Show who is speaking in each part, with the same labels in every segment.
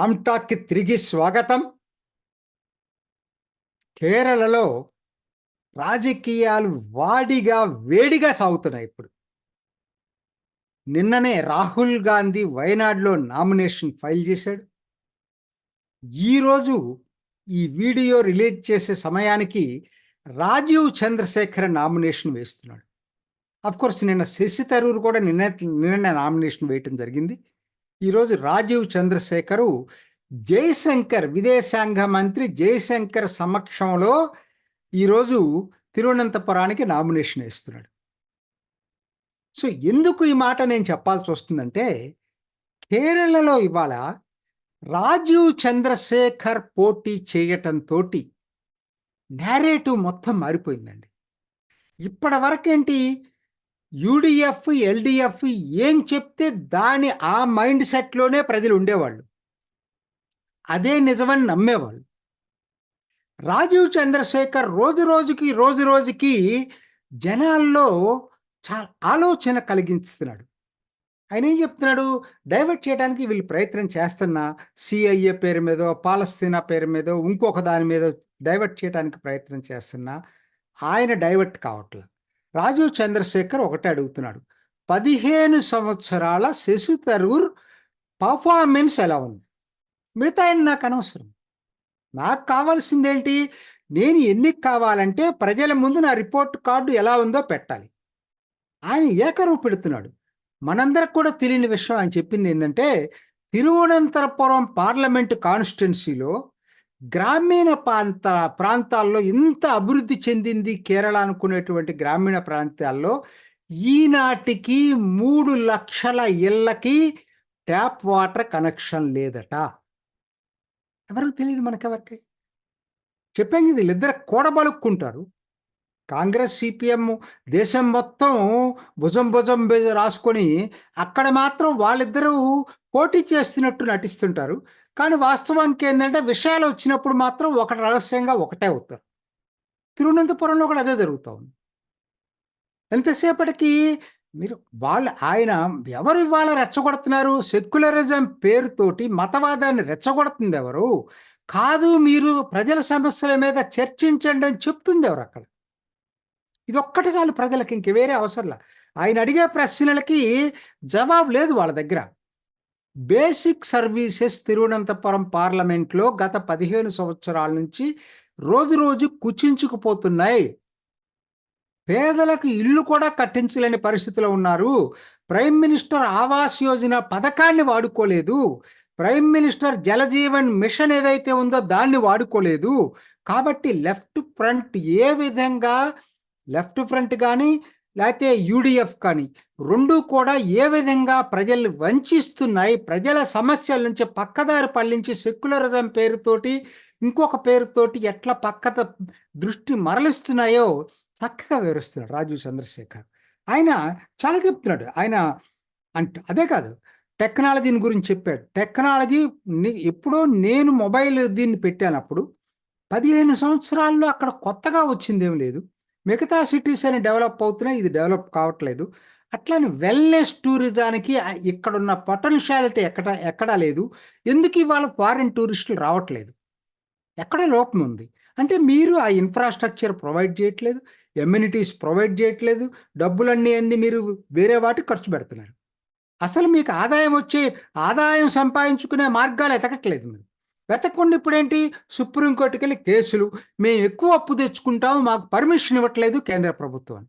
Speaker 1: అమ్టాక్కి తిరిగి స్వాగతం. కేరళలో రాజకీయాలు వాడిగా వేడిగా సాగుతున్నాయి ఇప్పుడు. నిన్ననే రాహుల్ గాంధీ వయనాడులో నామినేషన్ ఫైల్ చేశాడు. ఈరోజు ఈ వీడియో రిలీజ్ చేసే సమయానికి రాజీవ్ చంద్రశేఖర్ నామినేషన్ వేస్తున్నాడు. అఫ్కోర్స్ నిన్న శశి తరూర్ కూడా నిన్న నిన్న నామినేషన్ వేయటం జరిగింది. ఈరోజు రాజీవ్ చంద్రశేఖరు జయశంకర్ విదేశాంగ మంత్రి జయశంకర్ సమక్షంలో ఈరోజు తిరువనంతపురానికి నామినేషన్ వేస్తున్నాడు. సో ఎందుకు ఈ మాట నేను చెప్పాల్సి వస్తుందంటే కేరళలో ఇవాళ రాజీవ్ చంద్రశేఖర్ పోటీ చేయటంతో నేరేటివ్ మొత్తం మారిపోయిందండి. ఇప్పటి వరకేంటి యూడిఎఫ్ ఎల్డిఎఫ్ ఏం చెప్తే దాని ఆ మైండ్ సెట్లోనే ప్రజలు ఉండేవాళ్ళు. అదే నిజమని నమ్మేవాళ్ళు. రాజీవ్ చంద్రశేఖర్ రోజు రోజుకి రోజు రోజుకి జనాల్లో చాలా ఆలోచన కలిగించుతున్నాడు. ఆయన ఏం చెప్తున్నాడు? డైవర్ట్ చేయడానికి వీళ్ళు ప్రయత్నం చేస్తున్నా సిఐఏ పేరు మీదో పాలస్తీనా పేరు మీదో ఇంకొక దాని మీద డైవర్ట్ చేయడానికి ప్రయత్నం చేస్తున్నా ఆయన డైవర్ట్ కావట్లేదు రాజీవ్ చంద్రశేఖర్ ఒకటే అడుగుతున్నాడు. పదిహేను సంవత్సరాల శశి తరూర్ పర్ఫార్మెన్స్ ఎలా ఉంది? మిగతా ఆయన నాకు అనవసరం. నాకు కావాల్సిందేంటి? నేను ఎన్ని కావాలంటే ప్రజల ముందు నా రిపోర్ట్ కార్డు ఎలా ఉందో పెట్టాలి. ఆయన ఏకరువు పెడుతున్నాడు మనందరికి కూడా తెలియని విషయం ఆయన చెప్పింది ఏంటంటే తిరువనంతపురం పార్లమెంటు కాన్స్టిట్యున్సీలో గ్రామీణ ప్రాంత ప్రాంతాల్లో ఇంత అభివృద్ధి చెందింది కేరళ అనుకునేటువంటి గ్రామీణ ప్రాంతాల్లో ఈనాటికి మూడు లక్షల ఇళ్ళకి ట్యాప్ వాటర్ కనెక్షన్ లేదట. ఎవరికి తెలియదు మనకెవరికి? చెప్పాం ఇది వీళ్ళిద్దరు కూడబలుక్కుంటారు కాంగ్రెస్ సిపిఎం దేశం మొత్తం భుజం భుజం రాసుకొని అక్కడ మాత్రం వాళ్ళిద్దరూ పోటీ చేస్తున్నట్టు నటిస్తుంటారు. కానీ వాస్తవానికి ఏంటంటే విషయాలు వచ్చినప్పుడు మాత్రం ఒకటి రహస్యంగా ఒకటే అవుతారు. తిరువనంతపురంలో కూడా అదే జరుగుతూ ఉంది. ఎంతసేపటికి మీరు వాళ్ళు ఆయన ఎవరు ఇవాళ రెచ్చగొడుతున్నారు? సెక్యులరిజం పేరుతోటి మతవాదాన్ని రెచ్చగొడుతుంది ఎవరు? కాదు మీరు ప్రజల సమస్యల మీద చర్చించండి అని చెప్తుంది ఎవరు అక్కడ? ఇది ఒక్కటి చాలు ప్రజలకి ఇంక వేరే అవసరంలా. ఆయన అడిగే ప్రశ్నలకి జవాబు లేదు వాళ్ళ దగ్గర. బేసిక్ సర్వీసెస్ తిరువనంతపురం పార్లమెంట్లో గత పదిహేను సంవత్సరాల నుంచి రోజు రోజు కుచించుకుపోతున్నాయి. పేదలకు ఇల్లు కూడా కట్టించలేని పరిస్థితిలో ఉన్నారు. ప్రైమ్ మినిస్టర్ ఆవాస్ యోజన పథకాన్ని వాడుకోలేదు. ప్రైమ్ మినిస్టర్ జలజీవన్ మిషన్ ఏదైతే ఉందో దాన్ని వాడుకోలేదు. కాబట్టి లెఫ్ట్ ఫ్రంట్ ఏ విధంగా లెఫ్ట్ ఫ్రంట్ కానీ లేకపోతే యూడిఎఫ్ కానీ రెండు కూడా ఏ విధంగా ప్రజల్ని వంచిస్తున్నాయి ప్రజల సమస్యల నుంచి పక్కదారి పళ్ళించి సెక్యులరిజం పేరుతోటి ఇంకొక పేరుతోటి ఎట్లా పక్కత దృష్టి మరలిస్తున్నాయో చక్కగా వివరిస్తున్నాడు రాజు చంద్రశేఖర్. ఆయన చాలా చెప్తున్నాడు. ఆయన అంట అదే కాదు టెక్నాలజీని గురించి చెప్పాడు. టెక్నాలజీ ఎప్పుడో నేను మొబైల్ దీన్ని పెట్టానప్పుడు పదిహేను సంవత్సరాల్లో అక్కడ కొత్తగా వచ్చిందేం లేదు. మిగతా సిటీస్ అని డెవలప్ అవుతున్నాయి. ఇది డెవలప్ కావట్లేదు. అట్లానే వెల్నెస్ టూరిజానికి ఇక్కడున్న పొటెన్షియాలిటీ ఎక్కడ ఎక్కడా లేదు. ఎందుకు ఇవాళ ఫారిన్ టూరిస్టులు రావట్లేదు? ఎక్కడ లోపం ఉంది? అంటే మీరు ఆ ఇన్ఫ్రాస్ట్రక్చర్ ప్రొవైడ్ చేయట్లేదు ఎమ్యూనిటీస్ ప్రొవైడ్ చేయట్లేదు డబ్బులన్నీ అంది మీరు వేరే వాటికి ఖర్చు పెడుతున్నారు. అసలు మీకు ఆదాయం వచ్చే ఆదాయం సంపాదించుకునే మార్గాలు ఎతకట్లేదు మీరు. వెతకుండా ఇప్పుడేంటి? సుప్రీంకోర్టుకి వెళ్ళి కేసులు. మేము ఎక్కువ అప్పు తెచ్చుకుంటాము మాకు పర్మిషన్ ఇవ్వట్లేదు కేంద్ర ప్రభుత్వం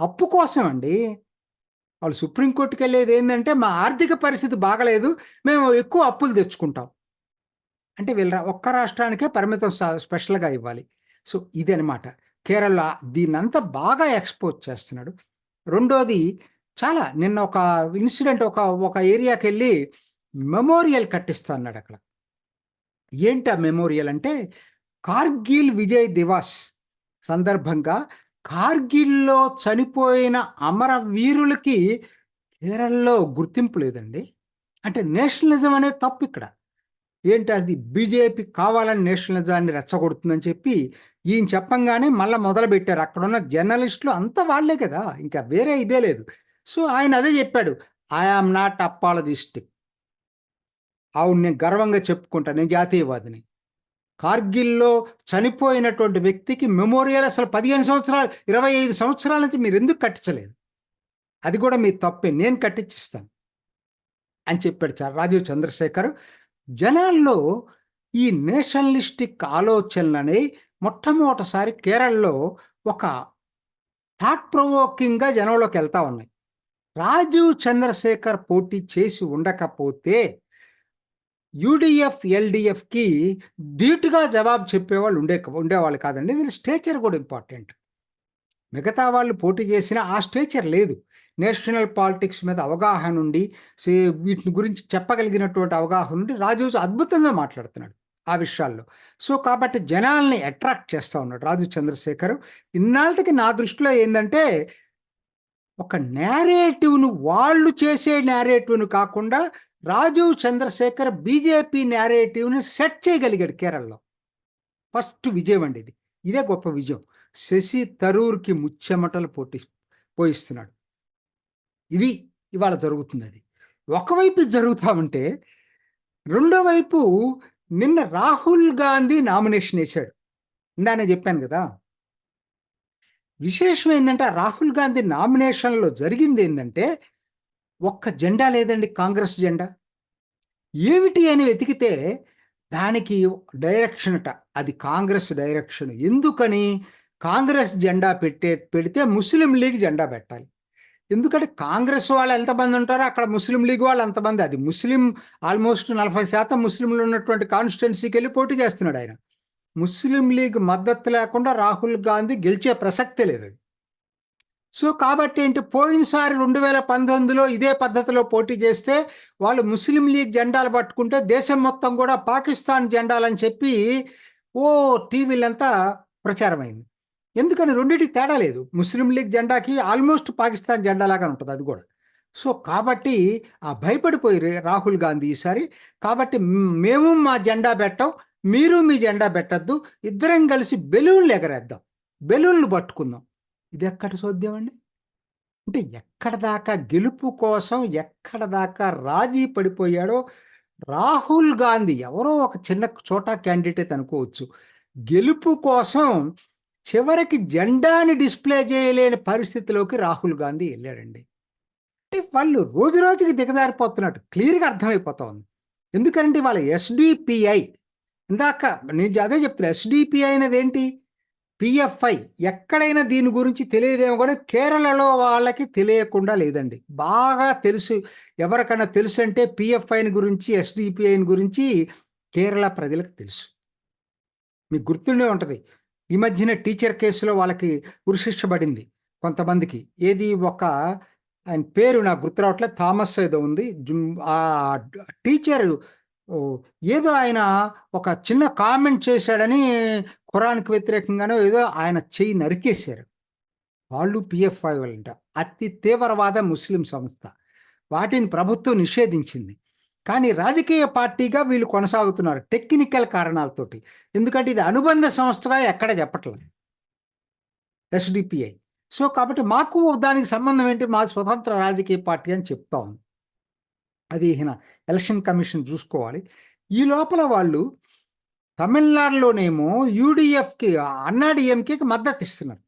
Speaker 1: అప్పు కోసం అండి వాళ్ళు సుప్రీంకోర్టుకి వెళ్ళేది ఏంటంటే మా ఆర్థిక పరిస్థితి బాగలేదు మేము ఎక్కువ అప్పులు తెచ్చుకుంటాం. అంటే వీళ్ళ ఒక్క రాష్ట్రానికే పరిమితం స్పెషల్గా ఇవ్వాలి. సో ఇది అనమాట కేరళ దీన్నంతా బాగా ఎక్స్పోజ్ చేస్తున్నాడు. రెండోది చాలా నిన్న ఒక ఇన్సిడెంట్ ఒక ఒక ఏరియాకి వెళ్ళి మెమోరియల్ కట్టిస్తా అన్నాడు అక్కడ. ఏంటి ఆ మెమోరియల్ అంటే కార్గిల్ విజయ్ దివాస్ సందర్భంగా కార్గిల్లో చనిపోయిన అమరవీరులకి కేరళలో గుర్తింపు లేదండి. అంటే నేషనలిజం అనేది తప్పు ఇక్కడ. ఏంటి అది బీజేపీ కావాలని నేషనలిజాన్ని రెచ్చగొడుతుందని చెప్పి ఈయన చెప్పంగానే మళ్ళీ మొదలు పెట్టారు అక్కడ ఉన్న జర్నలిస్టులు అంతా వాళ్ళే కదా. ఇంకా వేరే ఇదే లేదు. సో ఆయన అదే చెప్పాడు. ఐ ఆమ్ నాట్ అపాలజిస్టిక్ అవును నేను గర్వంగా చెప్పుకుంటా నేను జాతీయవాదిని. కార్గిల్లో చనిపోయినటువంటి వ్యక్తికి మెమోరియల్ అసలు పదిహేను సంవత్సరాలు ఇరవై ఐదు సంవత్సరాల నుంచి మీరు ఎందుకు కట్టించలేదు? అది కూడా మీ తప్పే నేను కట్టించిస్తాను అని చెప్పాడు సార్ రాజీవ్ చంద్రశేఖర్. జనాల్లో ఈ నేషనలిస్టిక్ ఆలోచనలని మొట్టమొదటిసారి కేరళలో ఒక థాట్ ప్రొవోకింగ్గా జనంలోకి వెళ్తా ఉన్నాయి. రాజీవ్ చంద్రశేఖర్ పోటీ చేసి ఉండకపోతే యూడిఎఫ్ ఎల్డిఎఫ్కి ధీటుగా జవాబు చెప్పేవాళ్ళు ఉండే ఉండేవాళ్ళు కాదండి. దీని స్టేచర్ కూడా ఇంపార్టెంట్. మిగతా వాళ్ళు పోటీ చేసినా ఆ స్టేచర్ లేదు. నేషనల్ పాలిటిక్స్ మీద అవగాహన ఉండి సే- వీటిని గురించి చెప్పగలిగినటువంటి అవగాహన ఉండి రాజు అద్భుతంగా మాట్లాడుతున్నాడు ఆ విషయాల్లో. సో కాబట్టి జనాల్ని అట్రాక్ట్ చేస్తూ ఉన్నాడు రాజు చంద్రశేఖర్. ఇన్నాళ్ళకి నా దృష్టిలో ఏంటంటే ఒక నేరేటివ్ను వాళ్ళు చేసే నేరేటివ్ను కాకుండా రాజీవ్ చంద్రశేఖర్ బీజేపీ నేరేటివ్ని సెట్ చేయగలిగాడు కేరళలో. ఫస్ట్ విజయం అండి ఇది. ఇదే గొప్ప విజయం. శశి తరూర్కి ముచ్చెమటలు పోటీ పోయిస్తున్నాడు. ఇది ఇవాళ జరుగుతుంది అది. ఒకవైపు జరుగుతా ఉంటే రెండో వైపు నిన్న రాహుల్ గాంధీ నామినేషన్ వేశాడు. ఇందానే చెప్పాను కదా. విశేషం ఏంటంటే రాహుల్ గాంధీ నామినేషన్లో జరిగింది ఏంటంటే ఒక్క జెండా లేదండి కాంగ్రెస్ జెండా. ఏమిటి అని వెతికితే దానికి డైరెక్షన్ అట అది కాంగ్రెస్ డైరెక్షన్ ఎందుకని? కాంగ్రెస్ జెండా పెట్టే పెడితే ముస్లిం లీగ్ జెండా పెట్టాలి. ఎందుకంటే కాంగ్రెస్ వాళ్ళు ఎంతమంది ఉంటారో అక్కడ ముస్లిం లీగ్ వాళ్ళు అంతమంది. అది ముస్లిం ఆల్మోస్ట్ నలభై శాతం ముస్లింలు ఉన్నటువంటి కాన్స్టిట్యున్సీకి వెళ్ళి పోటీ చేస్తున్నాడు ఆయన. ముస్లిం లీగ్ మద్దతు లేకుండా రాహుల్ గాంధీ గెలిచే ప్రసక్తే లేదు అది. సో కాబట్టి ఏంటి పోయినసారి రెండు వేల పంతొమ్మిదిలో ఇదే పద్ధతిలో పోటీ చేస్తే వాళ్ళు ముస్లిం లీగ్ జెండాలు పట్టుకుంటే దేశం మొత్తం కూడా పాకిస్తాన్ జెండాలని చెప్పి ఓ టీవీలంతా ప్రచారమైంది. ఎందుకని రెండింటికి తేడా లేదు. ముస్లిం లీగ్ జెండాకి ఆల్మోస్ట్ పాకిస్తాన్ జెండా లాగా ఉంటుంది అది కూడా. సో కాబట్టి ఆ భయపడిపోయి రాహుల్ గాంధీ ఈసారి. కాబట్టి మేము మా జెండా పెట్టాం మీరు మీ జెండా పెట్టద్దు ఇద్దరం కలిసి బెలూన్లు ఎగరేద్దాం బెలూన్లు పట్టుకుందాం. ఇది ఎక్కడ చూద్దాం అండి అంటే ఎక్కడ దాకా గెలుపు కోసం ఎక్కడ దాకా రాజీ పడిపోయాడో రాహుల్ గాంధీ ఎవరో ఒక చిన్న చోటా క్యాండిడేట్ అనుకోవచ్చు. గెలుపు కోసం చివరికి జెండాని డిస్ప్లే చేయలేని పరిస్థితిలోకి రాహుల్ గాంధీ వెళ్ళాడండి. అంటే వాళ్ళు రోజు రోజుకి దిగజారిపోతున్నట్టు క్లియర్గా అర్థమైపోతా ఉంది ఎందుకంటే వాళ్ళ ఎస్డిపిఐ ఇందాక నేను అదే చెప్తున్నా ఎస్డిపిఐ అనేది ఏంటి? పిఎఫ్ఐ ఎక్కడైనా దీని గురించి తెలియదేమో కూడా కేరళలో వాళ్ళకి తెలియకుండా లేదండి. బాగా తెలుసు. ఎవరికైనా తెలుసు అంటే పిఎఫ్ఐని గురించి ఎస్డిపిఐని గురించి కేరళ ప్రజలకు తెలుసు. మీకు గుర్తుండే ఉంటుంది. ఈ మధ్యన టీచర్ కేసులో వాళ్ళకి ఉరిశిక్ష పడింది కొంతమందికి. ఏది ఒక ఆయన పేరు నాకు గుర్తు రావట్లేదు. థామస్ ఏదో ఉంది. ఆ టీచర్ ఏదో ఆయన ఒక చిన్న కామెంట్ చేశాడని ఖురాన్కి వ్యతిరేకంగానో ఏదో ఆయన చెయ్యి నరికేశారు. వాళ్ళు పిఎఫ్ఐ వాళ్ళంట. అతి తీవ్రవాద ముస్లిం సంస్థ. వాటిని ప్రభుత్వం నిషేధించింది. కానీ రాజకీయ పార్టీగా వీళ్ళు కొనసాగుతున్నారు టెక్నికల్ కారణాలతోటి. ఎందుకంటే ఇది అనుబంధ సంస్థగా ఎక్కడ చెప్పట్లేదు ఎస్డిపిఐ. సో కాబట్టి మాకు దానికి సంబంధం ఏంటి? మా స్వతంత్ర రాజకీయ పార్టీ అని చెప్తా. ఉంది అది ఈయన ఎలక్షన్ కమిషన్ చూసుకోవాలి. ఈ లోపల వాళ్ళు తమిళనాడులోనేమో యూడిఎఫ్కి అన్నాడిఎంకి మద్దతు ఇస్తున్నారు.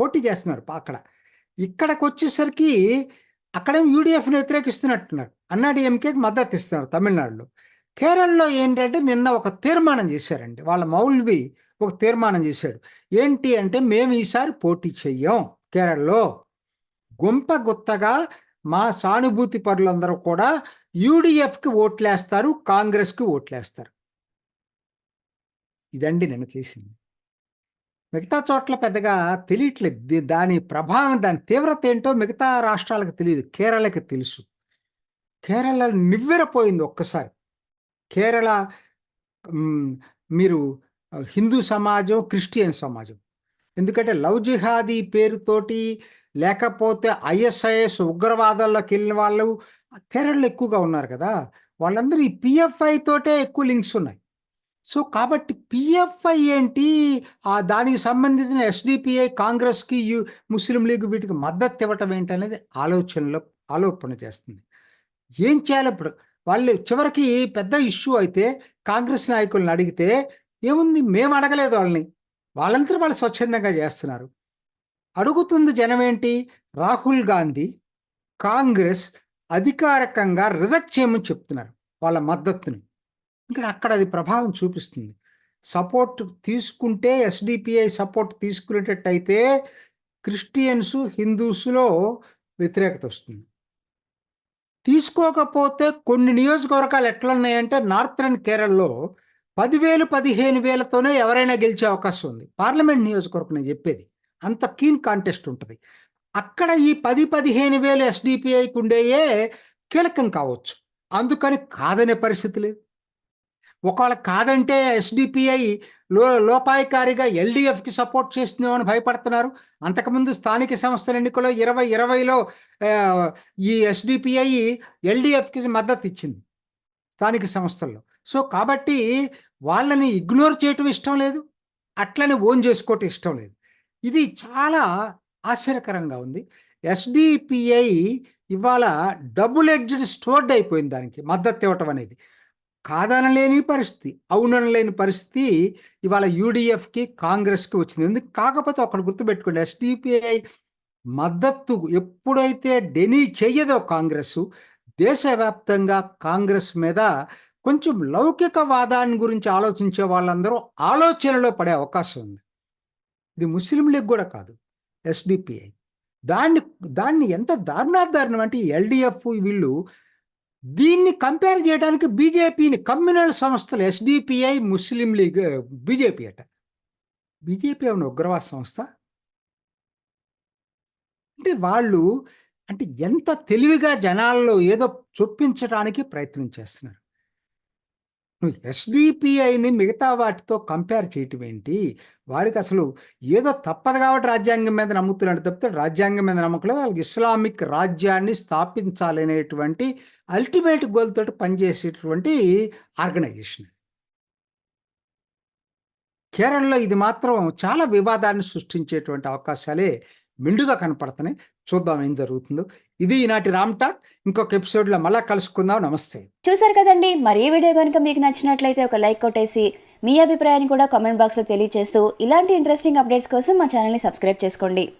Speaker 1: పోటీ చేస్తున్నారు అక్కడ. ఇక్కడికి వచ్చేసరికి అక్కడేం యూడిఎఫ్ని వ్యతిరేకిస్తున్నట్టున్నారు. అన్నాడిఎంకే మద్దతు ఇస్తున్నారు తమిళనాడులో. కేరళలో ఏంటంటే నిన్న ఒక తీర్మానం చేశారండి. వాళ్ళ మౌల్వి ఒక తీర్మానం చేశాడు. ఏంటి అంటే మేము ఈసారి పోటీ చెయ్యం కేరళలో. గుంప గుత్తగా మా సానుభూతి పరులందరూ కూడా యూడిఎఫ్కి ఓట్లేస్తారు కాంగ్రెస్కి ఓట్లేస్తారు. ఇదండి నేను చేసింది. మిగతా చోట్ల పెద్దగా తెలియట్లేదు. దాని ప్రభావం దాని తీవ్రత ఏంటో మిగతా రాష్ట్రాలకు తెలియదు. కేరళకి తెలుసు. కేరళ నివ్వెరపోయింది ఒక్కసారి. కేరళ మీరు హిందూ సమాజం క్రిస్టియన్ సమాజం. ఎందుకంటే లవ్ జిహాదీ పేరుతోటి లేకపోతే ఐఎస్ఐఎస్ ఉగ్రవాదాల్లోకి వెళ్ళిన వాళ్ళు కేరళలో ఎక్కువగా ఉన్నారు కదా. వాళ్ళందరూ ఈ పిఎఫ్ఐ తోటే ఎక్కువ లింక్స్ ఉన్నాయి. సో కాబట్టి పిఎఫ్ఐ ఏంటి? ఆ దానికి సంబంధించిన ఎస్డిపిఐ కాంగ్రెస్కి ముస్లిం లీగ్ వీటికి మద్దతు ఇవ్వటం ఏంటి అనేది ఆలోచనలో ఆలోపణ చేస్తుంది. ఏం చేయాలి ఇప్పుడు? వాళ్ళు చివరికి పెద్ద ఇష్యూ అయితే కాంగ్రెస్ నాయకులను అడిగితే ఏముంది? మేము అడగలేదు వాళ్ళని. వాళ్ళంతా వాళ్ళు స్వచ్ఛందంగా చేస్తున్నారు. అడుగుతుంది జనం ఏంటి? రాహుల్ గాంధీ కాంగ్రెస్ అధికారికంగా రిజెక్ట్ చేయమని చెప్తున్నారు వాళ్ళ మద్దతుని. ఇక్కడ అక్కడ అది ప్రభావం చూపిస్తుంది. సపోర్ట్ తీసుకుంటే ఎస్డిపిఐ సపోర్ట్ తీసుకునేటట్టయితే క్రిస్టియన్స్ హిందూస్లో వ్యతిరేకత వస్తుంది. తీసుకోకపోతే కొన్ని నియోజకవర్గాలు ఎట్లున్నాయంటే నార్థరన్ కేరళలో పదివేలు పదిహేను వేలతోనే ఎవరైనా గెలిచే అవకాశం ఉంది. పార్లమెంట్ నియోజకవర్గం నేను చెప్పేది. అంత కీన్ కాంటెస్ట్ ఉంటుంది. అక్కడ ఈ పది పదిహేను వేలు ఎస్డిపిఐకి ఉండేయే కీలకం కావచ్చు. అందుకని కాదనే పరిస్థితి లేదు. ఒకవేళ కాదంటే ఎస్డిపిఐ లో లోపాయకారిగా ఎల్డిఎఫ్కి సపోర్ట్ చేస్తుందేమని భయపడుతున్నారు. అంతకుముందు స్థానిక సంస్థల ఎన్నికలో ఇరవై ఇరవైలో ఈ ఎస్డిపిఐ ఎల్డిఎఫ్కి మద్దతు ఇచ్చింది స్థానిక సంస్థల్లో. సో కాబట్టి వాళ్ళని ఇగ్నోర్ చేయటం ఇష్టం లేదు. అట్లనే ఓన్ చేసుకోవటం ఇష్టం లేదు. ఇది చాలా ఆశ్చర్యకరంగా ఉంది. ఎస్డిపిఐ ఇవాళ డబుల్ ఎడ్జ్డ్ స్టోర్డ్ అయిపోయింది దానికి మద్దతు ఇవ్వటం అనేది. కాదనలేని పరిస్థితి అవుననలేని పరిస్థితి ఇవాళ యూడిఎఫ్కి కాంగ్రెస్కి వచ్చింది. ఎందుకు? కాకపోతే ఒకటి గుర్తుపెట్టుకోండి. ఎస్డిపిఐ మద్దతు ఎప్పుడైతే డెనీ చెయ్యదో కాంగ్రెస్ దేశవ్యాప్తంగా కాంగ్రెస్ మీద కొంచెం లౌకికవాదాన్ని గురించి ఆలోచించే వాళ్ళందరూ ఆలోచనలో పడే అవకాశం ఉంది. ఇది ముస్లిం లీగ్ కూడా కాదు ఎస్డిపిఐ. దాన్ని దాన్ని ఎంత దారుణాదారుణం అంటే ఎల్డిఎఫ్ వీళ్ళు దీన్ని కంపేర్ చేయడానికి బీజేపీని కమ్యూనల్ సంస్థలు ఎస్డిపిఐ ముస్లిం లీగ్ బీజేపీ అట. బీజేపీ ఉన్న ఉగ్రవాద సంస్థ? అంటే వాళ్ళు అంటే ఎంత తెలివిగా జనాల్లో ఏదో చొప్పించడానికి ప్రయత్నం చేస్తున్నారు. నువ్వు ఎస్డిపిఐని మిగతా వాటితో కంపేర్ చేయటం ఏంటి? వాడికి అసలు ఏదో తప్పదు కాబట్టి రాజ్యాంగం మీద నమ్ముతున్నాడు తప్పితే రాజ్యాంగం మీద నమ్మకలేదు వాళ్ళకి ఇస్లామిక్ రాజ్యాన్ని స్థాపించాలనేటువంటి అల్టిమేట్ గోల్ తోటి పనిచేసేటువంటి ఆర్గనైజేషన్ కేరళలో ఇది మాత్రం చాలా వివాదాన్ని సృష్టించేటువంటి అవకాశాలే మిండుగా కనపడుతున్నాయి. చూద్దాం ఏం జరుగుతుందో. ఇది ఈనాటి రామ్ టాక్. ఇంకొక ఎపిసోడ్లో మళ్ళా కలుసుకుందాం. నమస్తే.
Speaker 2: చూసారు కదండి. మరి ఈ వీడియో కనుక మీకు నచ్చినట్లయితే ఒక లైక్ కొట్టేసి మీ అభిప్రాయాన్ని కూడా కామెంట్ బాక్స్లో తెలియజేస్తూ ఇలాంటి ఇంట్రెస్టింగ్ అప్డేట్స్ కోసం మా ఛానల్ని సబ్స్క్రైబ్ చేసుకోండి.